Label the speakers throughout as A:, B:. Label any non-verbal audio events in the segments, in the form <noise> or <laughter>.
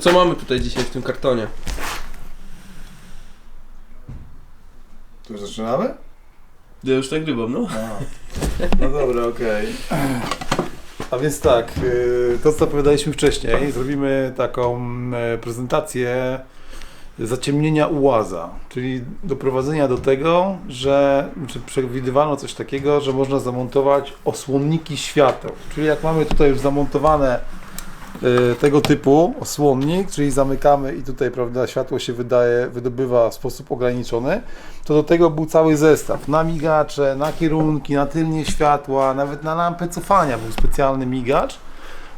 A: Co mamy tutaj dzisiaj w tym kartonie?
B: To już zaczynamy?
A: Ja już nagrywam, no.
B: No dobra, okej. A więc tak, y, to co opowiadaliśmy wcześniej, zrobimy taką e, prezentację zaciemnienia ułaza, czyli doprowadzenia do tego, że czy przewidywano coś takiego, że można zamontować osłonniki świateł. Czyli jak mamy tutaj już zamontowane tego typu osłonnik, czyli zamykamy i tutaj prawda, światło się wydaje, wydobywa w sposób ograniczony, to do tego był cały zestaw. Na migacze, na kierunki, na tylnie światła, nawet na lampę cofania był specjalny migacz,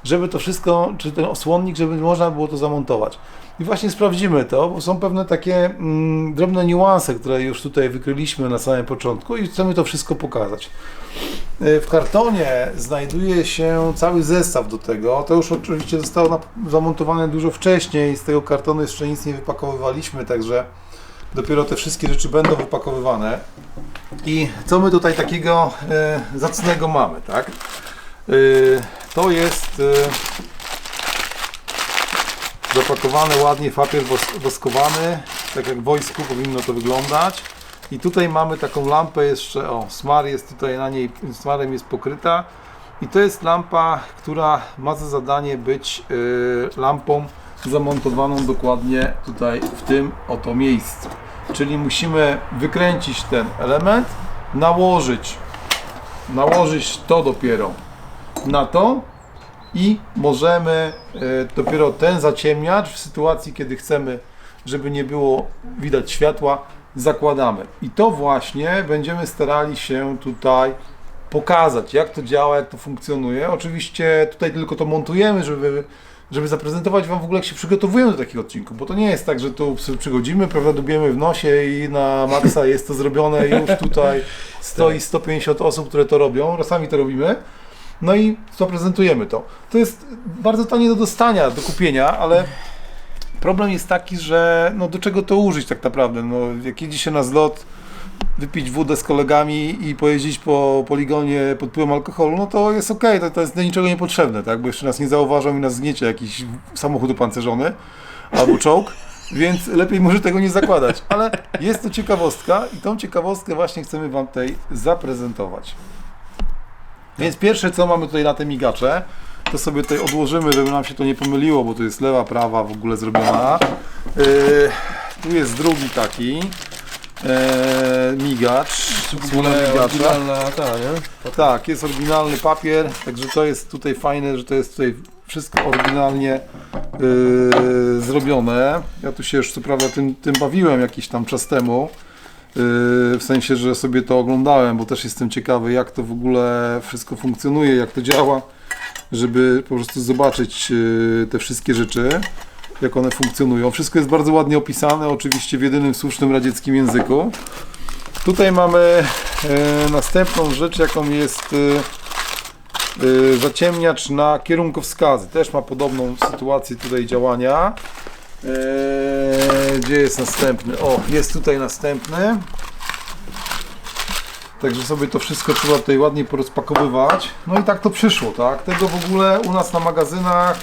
B: żeby to wszystko, czy ten osłonnik, żeby można było to zamontować. I właśnie sprawdzimy to, bo są pewne takie mm, drobne niuanse, które już tutaj wykryliśmy na samym początku i chcemy to wszystko pokazać. Y, W kartonie znajduje się cały zestaw do tego. To już oczywiście zostało zamontowane dużo wcześniej. Z tego kartonu jeszcze nic nie wypakowywaliśmy, także dopiero te wszystkie rzeczy będą wypakowywane. I co my tutaj takiego e, zacnego mamy, tak? E, to jest e, zapakowany ładnie papier wos- woskowany, tak jak w wojsku powinno to wyglądać. I tutaj mamy taką lampę jeszcze, o, smar jest tutaj na niej, smarem jest pokryta. I to jest lampa, która ma za zadanie być e, lampą zamontowaną dokładnie tutaj w tym oto miejscu. Czyli musimy wykręcić ten element, nałożyć, nałożyć to dopiero na to i możemy e, dopiero ten zaciemniacz w sytuacji, kiedy chcemy, żeby nie było widać światła, zakładamy. I to właśnie będziemy starali się tutaj pokazać, jak to działa, jak to funkcjonuje. Oczywiście tutaj tylko to montujemy, żeby, żeby zaprezentować Wam w ogóle, jak się przygotowujemy do takiego odcinku, bo to nie jest tak, że tu przychodzimy, prawda, dubiemy w nosie i na maksa jest to zrobione, już tutaj <laughs> stoi 150 osób, które to robią, czasami to robimy. No i zaprezentujemy to. To jest bardzo tanie do dostania, do kupienia, ale problem jest taki, że no do czego to użyć tak naprawdę? No, jak jedzie się na zlot, wypić wódę z kolegami i pojeździć po poligonie pod wpływem alkoholu, no to jest okej, to, to jest do niczego niepotrzebne, tak? Bo jeszcze nas nie zauważą i nas zgniecie jakiś samochód opancerzony albo czołg. Więc lepiej może tego nie zakładać, ale jest to ciekawostka i tą ciekawostkę właśnie chcemy Wam tutaj zaprezentować. Więc pierwsze co mamy tutaj na te migacze, to sobie tutaj odłożymy, żeby nam się to nie pomyliło, bo to jest lewa, prawa w ogóle zrobiona. Yy, tu jest drugi taki e, migacz,
A: oryginalna ta, nie?
B: Tak, jest oryginalny papier, także to jest tutaj fajne, że to jest tutaj wszystko oryginalnie yy, zrobione. Ja tu się już co prawda tym, tym bawiłem jakiś tam czas temu, yy, w sensie, że sobie to oglądałem, bo też jestem ciekawy jak to w ogóle wszystko funkcjonuje, jak to działa, żeby po prostu zobaczyć yy, te wszystkie rzeczy, jak one funkcjonują. Wszystko jest bardzo ładnie opisane, oczywiście w jedynym słusznym radzieckim języku. Tutaj mamy e, następną rzecz, jaką jest zaciemniacz na kierunkowskazy. Też ma podobną sytuację tutaj działania. E, gdzie jest następny? O, jest tutaj następny. Także sobie to wszystko trzeba tutaj ładnie porozpakowywać. No i tak to przyszło, tak? Tego w ogóle u nas na magazynach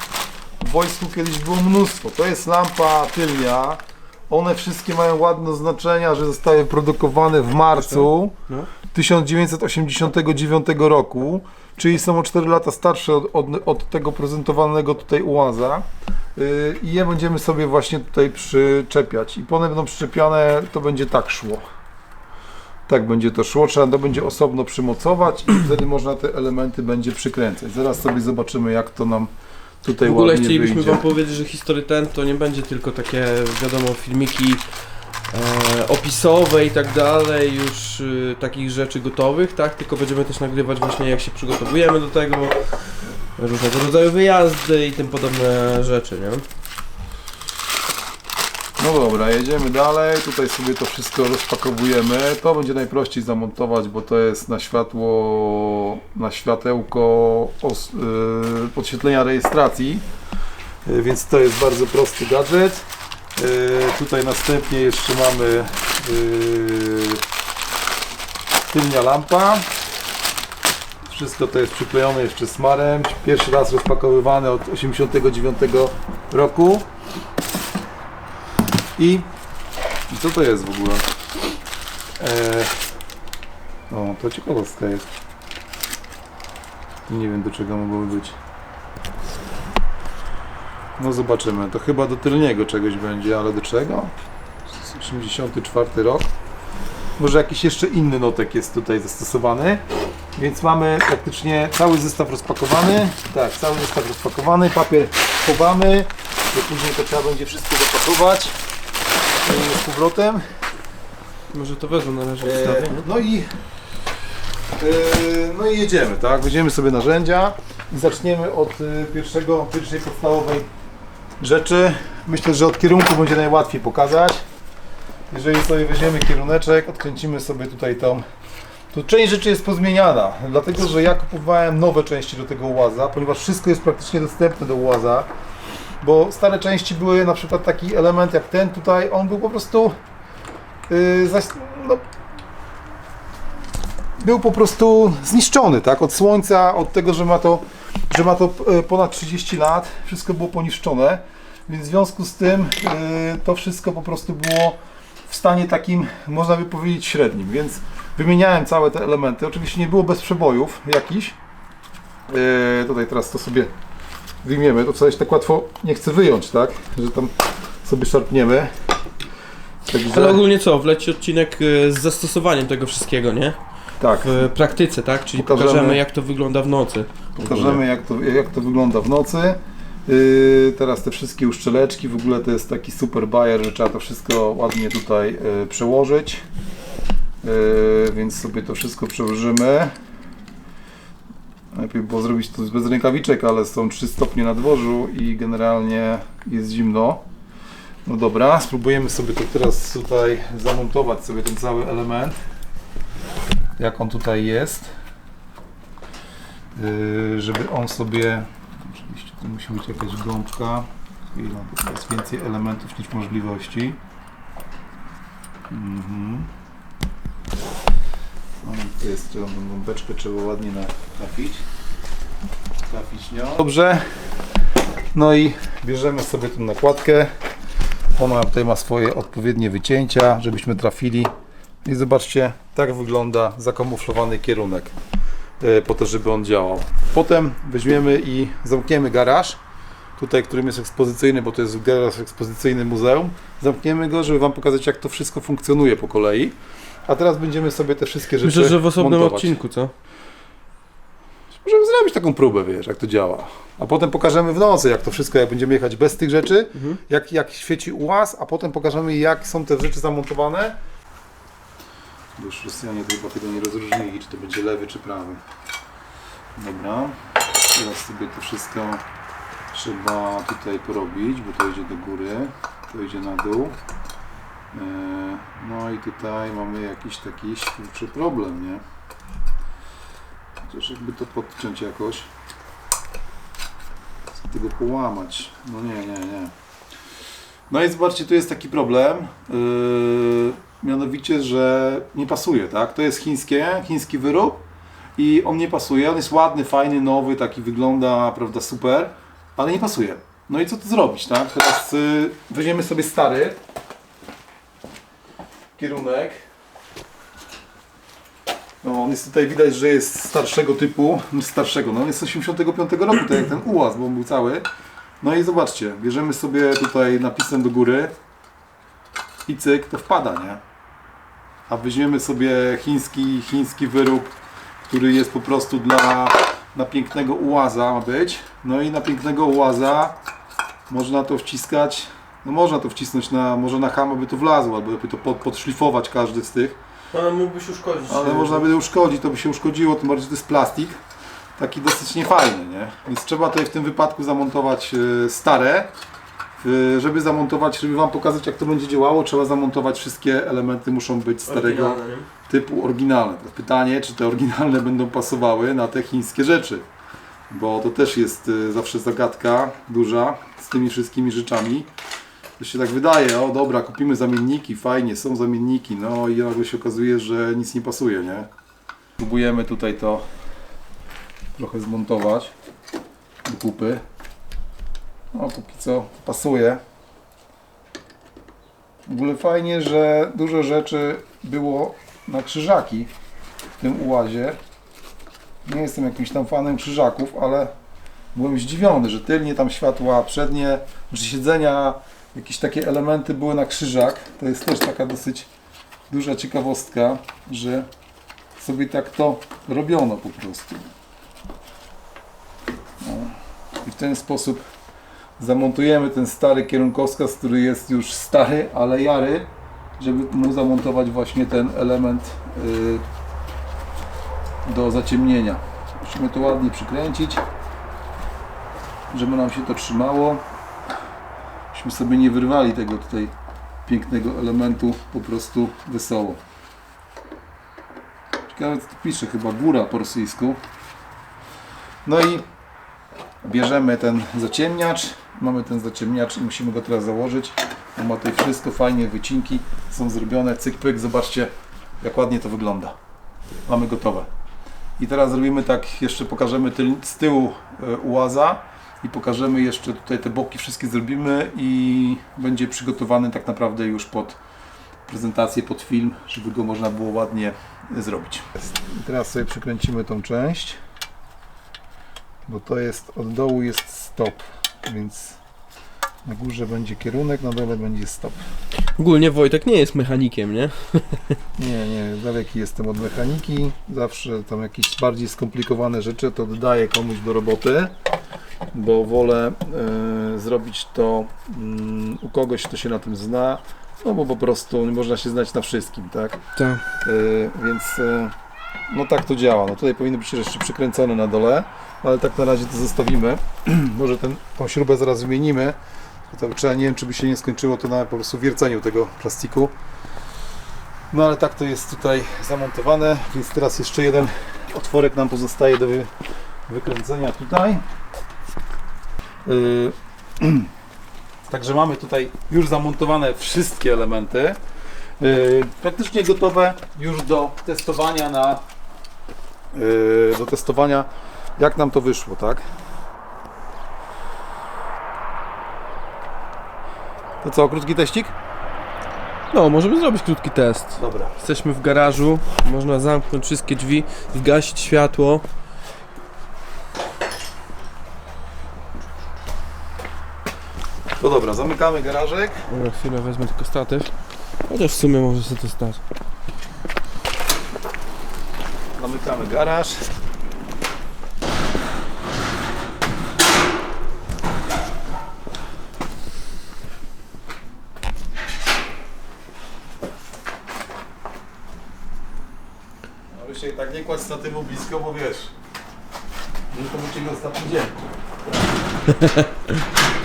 B: w wojsku kiedyś było mnóstwo. To jest lampa tylnia. One wszystkie mają ładne oznaczenia, że zostały produkowane w marcu
A: No.
B: 1989 roku, czyli są o 4 lata starsze od, od, od tego prezentowanego tutaj ułaza. Yy, I je będziemy sobie właśnie tutaj przyczepiać. I one będą przyczepiane, to będzie tak szło. Tak będzie to szło, trzeba to będzie osobno przymocować i <clears throat> wtedy można te elementy będzie przykręcać. Zaraz sobie zobaczymy jak to nam tutaj
A: W ogóle
B: ładnie
A: chcielibyśmy
B: wyjdzie.
A: Wam powiedzieć, że History Ten to nie będzie tylko takie, wiadomo, filmiki e, opisowe i tak dalej, już y, takich rzeczy gotowych, tak? Tylko będziemy też nagrywać właśnie jak się przygotowujemy do tego, różnego rodzaju wyjazdy i tym podobne rzeczy, nie?
B: No dobra, jedziemy dalej. Tutaj sobie to wszystko rozpakowujemy. To będzie najprościej zamontować, bo to jest na światło, na światełko os, yy, podświetlenia rejestracji. Yy, więc to jest bardzo prosty gadżet. Yy, tutaj następnie jeszcze mamy yy, tylnia lampa. Wszystko to jest przyklejone jeszcze smarem. Pierwszy raz rozpakowywane od 89 roku. I, i co to jest w ogóle? Eee, o, to ciekawostka jest. Nie wiem do czego mogłoby być. No zobaczymy. To chyba do tylniego czegoś będzie, ale do czego? 84 rok. Może jakiś jeszcze inny notek jest tutaj zastosowany. Więc mamy praktycznie cały zestaw rozpakowany. Tak, cały zestaw rozpakowany. Papier chowamy. Bo później to trzeba będzie wszystko zapakować. Z powrotem.
A: Może to wezmę na razie
B: E, no i e, no i jedziemy, tak? Weźmiemy sobie narzędzia i zaczniemy od e, pierwszego, pierwszej podstawowej rzeczy. Myślę, że od kierunku będzie najłatwiej pokazać. Jeżeli sobie weźmiemy kieruneczek, odkręcimy sobie tutaj tą. Tu część rzeczy jest pozmieniana, dlatego że ja kupowałem nowe części do tego łaza, ponieważ wszystko jest praktycznie dostępne do łaza. Bo stare części były na przykład taki element jak ten tutaj, on był po prostu yy, zaś, no, był po prostu zniszczony, tak? Od słońca, od tego, że ma to, że ma to e, ponad 30 lat, wszystko było poniszczone, więc w związku z tym e, to wszystko po prostu było w stanie takim, można by powiedzieć, średnim, więc wymieniałem całe te elementy. Oczywiście nie było bez przebojów jakichś. E, Tutaj teraz to sobie wyjmiemy, to coś tak łatwo nie chcę wyjąć, tak? Że tam sobie szarpniemy. Także,
A: Ale ogólnie co, wleci odcinek e, z zastosowaniem tego wszystkiego, nie?
B: tak.
A: W praktyce, tak? Czyli
B: Pokażemy-
A: pokażemy, jak to wygląda w nocy.
B: Pokażemy jak to, jak to wygląda w nocy. Yy, teraz te wszystkie uszczeleczki, w ogóle to jest taki super bajer, że trzeba to wszystko ładnie tutaj yy, przełożyć. Yy, więc sobie to wszystko przełożymy. Najpierw było zrobić to bez rękawiczek, ale są 3 stopnie na dworzu i generalnie jest zimno. No dobra, spróbujemy sobie to teraz tutaj zamontować sobie ten cały element. Jak on tutaj jest. Yy, żeby on sobie. Oczywiście tu musi być jakaś gąbka. Chwila, jest więcej elementów niż możliwości. Mhm. To jest tą gąbeczkę trzeba ładnie na- trafić. Trafić nią. Dobrze. No i bierzemy sobie tą nakładkę. Ona tutaj ma swoje odpowiednie wycięcia, żebyśmy trafili. I zobaczcie, tak wygląda zakamuflowany kierunek e, po to, żeby on działał. Potem weźmiemy i zamkniemy garaż, tutaj, którym jest ekspozycyjny, bo to jest garaż ekspozycyjny muzeum. Zamkniemy go, żeby Wam pokazać, jak to wszystko funkcjonuje po kolei. A teraz będziemy sobie te wszystkie rzeczy
A: Myślę, że w osobnym
B: montować.
A: odcinku, co?
B: Możemy zrobić taką próbę, wiesz, jak to działa. A potem pokażemy w nocy, jak to wszystko, jak będziemy jechać bez tych rzeczy,
A: Mhm.
B: jak, jak świeci ułaz, a potem pokażemy, jak są te rzeczy zamontowane. Bo już Rosjanie to chyba tego nie rozróżnili, czy to będzie lewy, czy prawy. Dobra, teraz sobie to wszystko trzeba tutaj porobić, bo to idzie do góry, to idzie na dół. E, No i tutaj mamy jakiś taki kurczę problem, nie? Chociaż jakby to podciąć jakoś. Chcę tego połamać. No nie, nie, nie. No i zobaczcie, tu jest taki problem. Yy, mianowicie, że nie pasuje, tak? To jest chińskie, chiński wyrób i on nie pasuje. On jest ładny, fajny, nowy, taki wygląda, prawda, super, ale nie pasuje. No i co tu zrobić, tak? Teraz yy, weźmiemy sobie stary kierunek. No, on jest tutaj widać, że jest starszego typu, starszego, no on jest z 85 roku, tak jak ten ułaz, bo on był cały. No i zobaczcie, bierzemy sobie tutaj napisem do góry i cyk, to wpada, nie? A weźmiemy sobie chiński, chiński wyrób, który jest po prostu dla na pięknego ułaza ma być. No i na pięknego ułaza można to wciskać, no można to wcisnąć na, może na hamę by to wlazło, albo by to pod, podszlifować każdy z tych.
A: Ale mógłbyś uszkodzić.
B: Ale można by uszkodzić, to by się uszkodziło, tym bardziej, że to jest plastik. Taki dosyć niefajny, nie? Więc trzeba tutaj w tym wypadku zamontować e, stare. E, Żeby zamontować, żeby Wam pokazać jak to będzie działało, trzeba zamontować wszystkie elementy, muszą być starego typu oryginalne. Pytanie, czy te oryginalne będą pasowały na te chińskie rzeczy. Bo to też jest e, zawsze zagadka duża z tymi wszystkimi rzeczami. To się tak wydaje, o dobra, kupimy zamienniki, fajnie, są zamienniki, no i nagle się okazuje, że nic nie pasuje, nie? Próbujemy tutaj to trochę zmontować do kupy. No póki co pasuje. W ogóle fajnie, że dużo rzeczy było na krzyżaki w tym ułazie. Nie jestem jakimś tam fanem krzyżaków, ale byłem zdziwiony, że tylnie tam światła, przednie, że siedzenia, jakieś takie elementy były na krzyżak. To jest też taka dosyć duża ciekawostka, że sobie tak to robiono po prostu. No. I w ten sposób zamontujemy ten stary kierunkowskaz, który jest już stary, ale jary, żeby mu zamontować właśnie ten element y, do zaciemnienia. Musimy to ładnie przykręcić, żeby nam się to trzymało. Byśmy sobie nie wyrwali tego tutaj pięknego elementu po prostu wesoło. Ciekawe co tu pisze, chyba góra po rosyjsku. No i bierzemy ten zaciemniacz. Mamy ten zaciemniacz i musimy go teraz założyć. On ma tutaj wszystko fajnie, wycinki są zrobione, cyk pyk, zobaczcie jak ładnie to wygląda. Mamy gotowe. I teraz zrobimy tak, jeszcze pokażemy z tyłu e, ułaza i pokażemy jeszcze tutaj te boki wszystkie zrobimy i będzie przygotowany tak naprawdę już pod prezentację, pod film, żeby go można było ładnie zrobić. I teraz sobie przykręcimy tą część, bo to jest, od dołu jest stop, więc na górze będzie kierunek, na dole będzie stop.
A: Ogólnie Wojtek nie jest mechanikiem, nie? <laughs>
B: Nie, nie, daleki jestem od mechaniki. Zawsze tam jakieś bardziej skomplikowane rzeczy to dodaję komuś do roboty, bo wolę e, zrobić to mm, u kogoś, kto się na tym zna, no bo po prostu nie można się znać na wszystkim, tak?
A: Tak.
B: E, więc e, no tak to działa. No tutaj powinno być jeszcze przykręcone na dole, ale tak na razie to zostawimy. <clears throat> Może ten, tą śrubę zaraz wymienimy. To trzeba, nie wiem, czy by się nie skończyło to na po prostu wierceniu tego plastiku. No ale tak to jest tutaj zamontowane, więc teraz jeszcze jeden otworek nam pozostaje do wy, wykręcenia tutaj. Yy, <clears throat> Także mamy tutaj już zamontowane wszystkie elementy. Yy, praktycznie gotowe już do testowania na yy, do testowania jak nam to wyszło, tak? To co, krótki teścik?
A: No, możemy zrobić krótki test.
B: Dobra.
A: Jesteśmy w garażu, można zamknąć wszystkie drzwi, zgasić światło.
B: Dobra, zamykamy garażek.
A: Dobra, chwilę wezmę tylko statyw. Chociaż w sumie może sobie to stać.
B: Zamykamy garaż. No się tak nie kładź statywu blisko, bo wiesz, że to będzie go ostatni dzień. <laughs>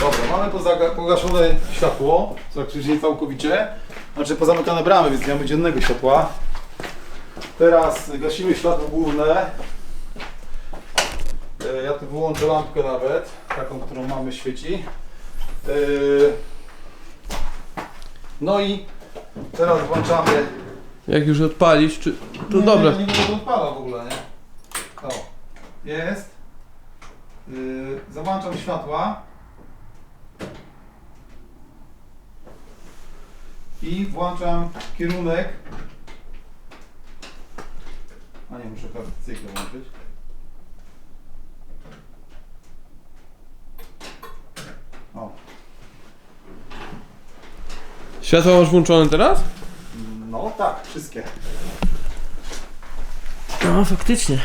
B: Dobra, mamy pogaszone światło, praktycznie całkowicie. Znaczy pozamykane bramy, więc nie mamy dziennego światła. Teraz gasimy światło główne. E, Ja tu wyłączę lampkę nawet, taką, którą mamy świeci. E, No i teraz włączamy.
A: Jak już odpalisz, czy... To
B: nie,
A: dobra.
B: Nie, nie, nie odpala w ogóle, nie? O, jest. Yy, załączam światła. I włączam kierunek. A nie, muszę cyklę włączyć. O,
A: Światło masz włączone teraz?
B: no tak, wszystkie.
A: No, faktycznie.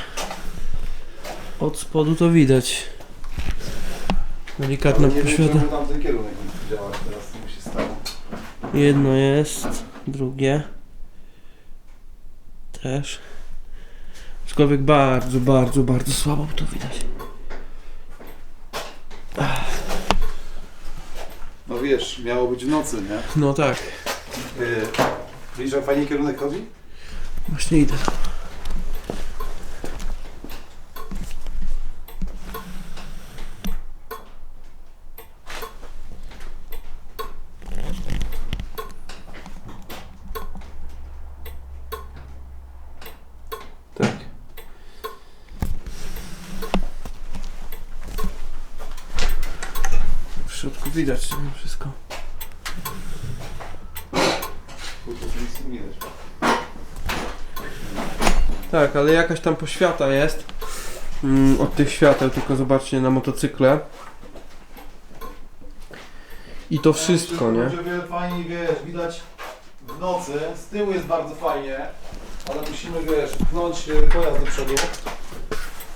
A: Od spodu to widać. Delikatna
B: Ale nie wiem,
A: poświata.
B: czemu tam ten kierunek nie działa teraz, co mi się stało.
A: Jedno jest, drugie też. Aczkolwiek bardzo, bardzo, bardzo słabo to widać.
B: Wiesz, miało być w nocy, nie?
A: No tak,
B: Yy, widzisz, jak fajnie kierunek chodzi?
A: właśnie idę. Widać nie? wszystko. Tak, ale jakaś tam poświata jest mm, od tych świateł, tylko zobaczcie na motocykle. I to wszystko, nie?
B: Żeby fajnie, wiesz, widać w nocy. Z tyłu jest bardzo fajnie, ale musimy, wiesz, pchnąć e, pojazd do przodu.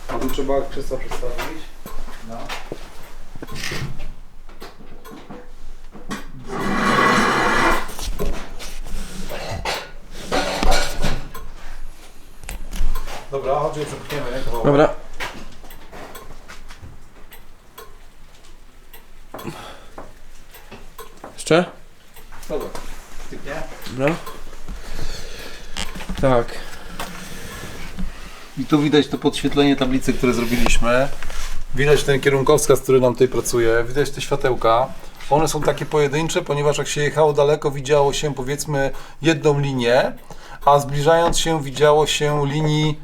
B: A tu trzeba krzesła przestawić. No. Dobra, chodź, przepchniemy kawałek.
A: Dobra. Jeszcze?
B: Dobra.
A: Tak.
B: I tu widać to podświetlenie tablicy, które zrobiliśmy. Widać ten kierunkowskaz, który nam tutaj pracuje. Widać te światełka. One są takie pojedyncze, ponieważ jak się jechało daleko, widziało się powiedzmy jedną linię, a zbliżając się widziało się linii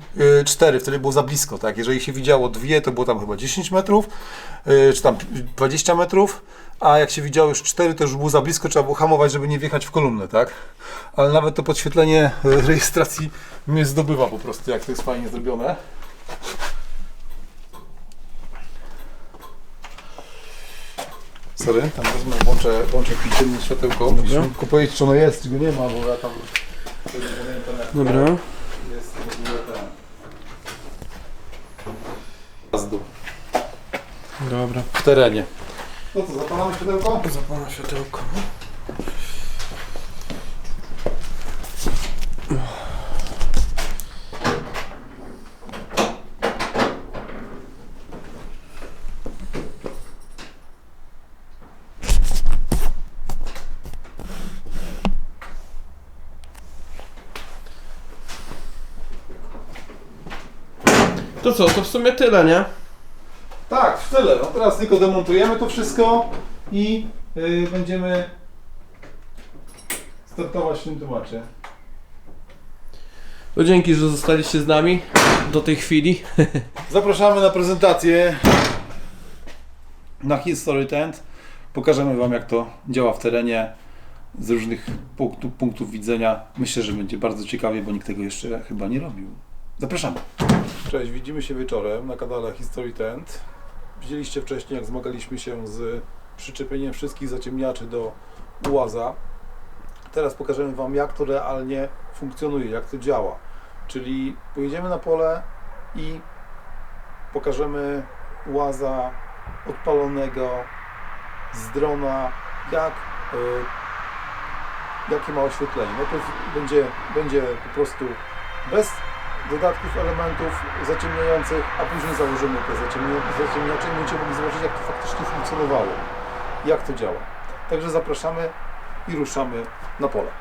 B: 4, wtedy było za blisko. Tak? Jeżeli się widziało dwie, to było tam chyba 10 metrów, y, czy tam 20 metrów, a jak się widziało już 4, to już było za blisko, trzeba było hamować, żeby nie wjechać w kolumnę, tak? Ale nawet to podświetlenie y, rejestracji mnie zdobywa po prostu, jak to jest fajnie zrobione. Sorry, tam wezmę, włączę, włączę światełko. Musimy powiedzieć, czy ono jest, czy go nie ma, bo ja tam...
A: Dobra.
B: Jest w ogóle ten... Jazdu.
A: Dobra.
B: W terenie. No co, zapalamy światełko?
A: Zapalę światełko. To co, to w sumie tyle, nie?
B: Tak, w tyle. No teraz tylko demontujemy to wszystko i y, będziemy startować w tym temacie.
A: To dzięki, że zostaliście z nami do tej chwili. <laughs>
B: Zapraszamy na prezentację na History Tent. Pokażemy Wam, jak to działa w terenie z różnych punktów, punktów widzenia. Myślę, że będzie bardzo ciekawie, bo nikt tego jeszcze chyba nie robił. Zapraszamy. Cześć, widzimy się wieczorem na kanale History Tent. Widzieliście wcześniej, jak zmagaliśmy się z przyczepieniem wszystkich zaciemniaczy do ułaza. Teraz pokażemy Wam, jak to realnie funkcjonuje, jak to działa. Czyli pojedziemy na pole i pokażemy łaza odpalonego z drona, jak, y, jakie ma oświetlenie. Najpierw będzie, będzie po prostu bez dodatków elementów zaciemniających, a później założymy te zaciemnia- zaciemniacze i będziecie mogli zobaczyć, jak to faktycznie funkcjonowało, jak to działa. Także zapraszamy i ruszamy na pole.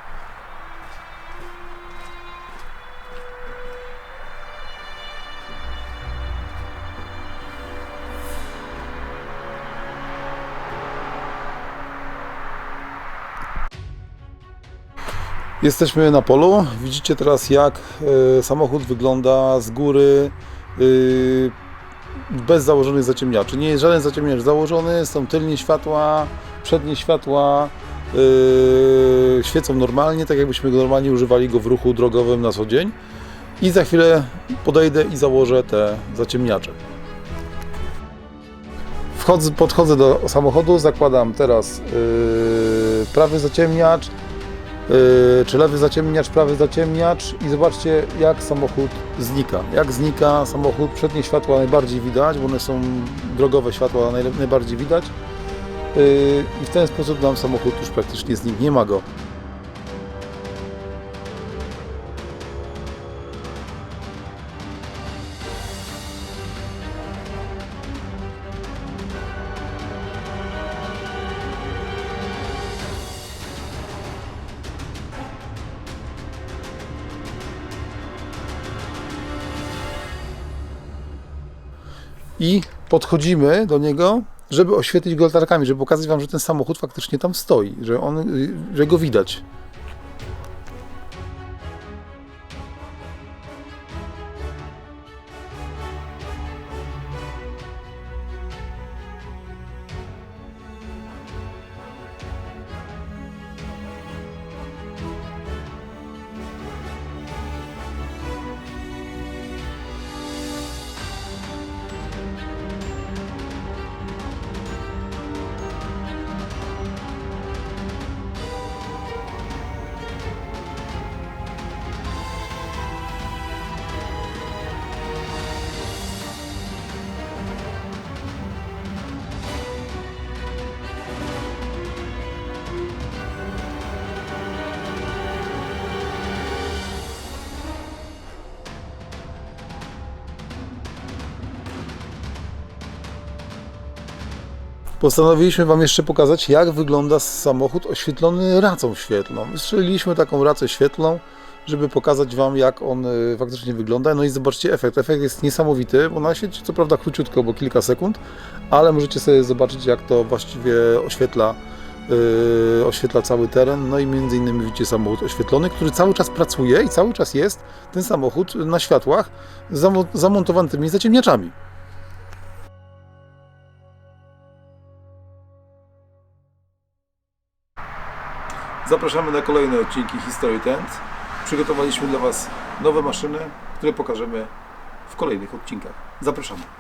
B: Jesteśmy na polu. Widzicie teraz, jak e, samochód wygląda z góry e, bez założonych zaciemniaczy. Nie jest żaden zaciemniacz założony, są tylnie światła, przednie światła e, świecą normalnie, tak jakbyśmy go normalnie używali go w ruchu drogowym na co dzień. I za chwilę podejdę i założę te zaciemniacze. Wchodzę, podchodzę do samochodu, zakładam teraz prawy zaciemniacz, czy lewy zaciemniacz, prawy zaciemniacz i zobaczcie jak samochód znika. Jak znika samochód, przednie światła najbardziej widać, bo one są drogowe światła najbardziej widać. Yy, I w ten sposób nam samochód już praktycznie zniknie, nie ma go. I podchodzimy do niego, żeby oświetlić go latarkami, żeby pokazać Wam, że ten samochód faktycznie tam stoi, że, on, że go widać. Postanowiliśmy Wam jeszcze pokazać, jak wygląda samochód oświetlony racą świetlną. Strzeliliśmy taką racę świetlną, żeby pokazać Wam, jak on y, faktycznie wygląda. No i zobaczcie efekt. Efekt jest niesamowity, bo ona świeci co prawda króciutko, bo kilka sekund, ale możecie sobie zobaczyć, jak to właściwie oświetla, y, oświetla cały teren. No i między innymi widzicie samochód oświetlony, który cały czas pracuje i cały czas jest ten samochód na światłach zamo- zamontowany tymi zaciemniaczami. Zapraszamy na kolejne odcinki History Tent. Przygotowaliśmy dla Was nowe maszyny, które pokażemy w kolejnych odcinkach. Zapraszamy.